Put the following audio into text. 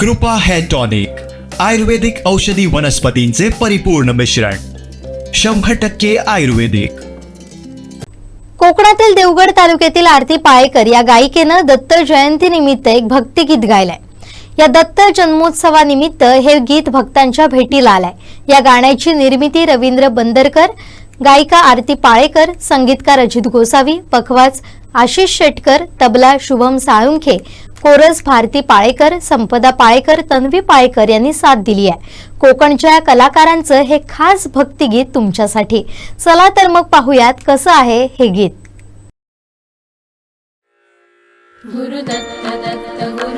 कृपा hair tonic आयुर्वेदिक औषधी वनस्पतींचे परिपूर्ण मिश्रण शंभर टक्के आयुर्वेदिक. कोकणातील देवगड तालुक्यातील आरती पाळेकर या गायिकेनं दत्त जयंती निमित्त एक भक्तिगीत गायलंय. या दत्त जन्मोत्सवानिमित्त हे गीत भक्तांच्या भेटीला आलंय. या गाण्याची निर्मिती रवींद्र बंदरकर गायिका आरती पाळेकर संगीतकार अजित गोसावी पखवाज आशिष शेटकर तबला शुभम साळुंखे कोरस भारती पाळेकर संपदा पाळेकर तन्वी पाळेकर यांनी साथ दिली आहे. कोकणच्या या कलाकारांचं हे खास भक्तिगीत तुमच्यासाठी. चला तर मग पाहूयात कसं आहे हे गीत. गुरु दत्त गुरुदत्त